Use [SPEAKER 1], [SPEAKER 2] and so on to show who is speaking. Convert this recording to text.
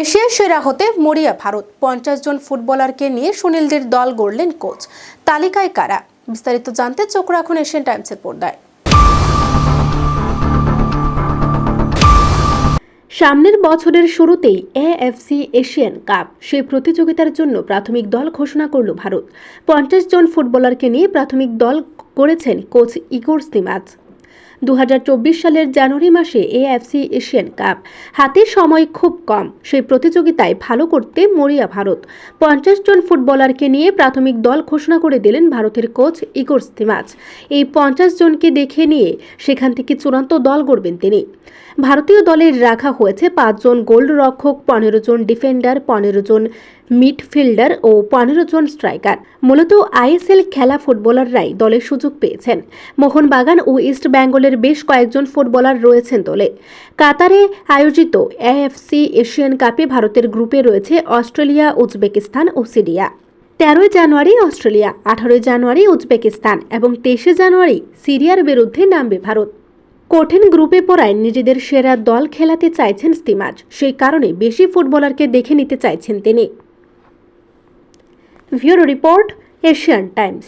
[SPEAKER 1] এশিয়ার সেরা হতে মরিয়া ভারত। পঞ্চাশ জন ফুটবলারকে নিয়ে সুনীলদের দল গড়লেন কোচ। তালিকায় কারা? বিস্তারিত জানতে চোখ রাখুন এশিয়ান টাইমসের পর্দায়। সামনের বছরের শুরুতেই এএফসি এশিয়ান কাপ। সেই প্রতিযোগিতার জন্য প্রাথমিক দল ঘোষণা করল ভারত। পঞ্চাশ জন ফুটবলারকে নিয়ে প্রাথমিক দল করেছেন কোচ ইগোর স্তিমাজ দু হাজার চব্বিশ সালের জানুয়ারি মাসে এএফসি এশিয়ান কাপ। হাতে সময় খুব কম। সেই প্রতিযোগিতায় ভালো করতে মরিয়া ভারত। পঞ্চাশ জন ফুটবলারকে নিয়ে প্রাথমিক দল ঘোষণা করে দিলেন ভারতের কোচ ইগোর স্তিমাজ এই পঞ্চাশ জনকে দেখে নিয়ে সেখান থেকে চূড়ান্ত দল গড়বেন তিনি। ভারতীয় দলের রাখা হয়েছে পাঁচজন গোলরক্ষক, পনেরো জন ডিফেন্ডার, পনেরো জন মিডফিল্ডার ও পনেরো জন স্ট্রাইকার। মূলত আইএসএল খেলা ফুটবলাররাই দলের সুযোগ পেয়েছেন। মোহনবাগান ও ইস্ট বেঙ্গলের বেশ কয়েকজন ফুটবলার রয়েছেন দলে। কাতারে আয়োজিত এএফসি এশিয়ান কাপে ভারতের গ্রুপে রয়েছে অস্ট্রেলিয়া, উজবেকিস্তান ও সিরিয়া। তেরোই জানুয়ারি অস্ট্রেলিয়া, আঠারোই জানুয়ারি উজবেকিস্তান এবং তেইশে জানুয়ারি সিরিয়ার বিরুদ্ধে নামবে ভারত। কঠিন গ্রুপে পড়ায় নিজেদের সেরা দল খেলাতে চাইছেন স্তিমাজ সেই কারণে বেশি ফুটবলারকে দেখে নিতে চাইছেন তিনি। Bureau report, Asian Times.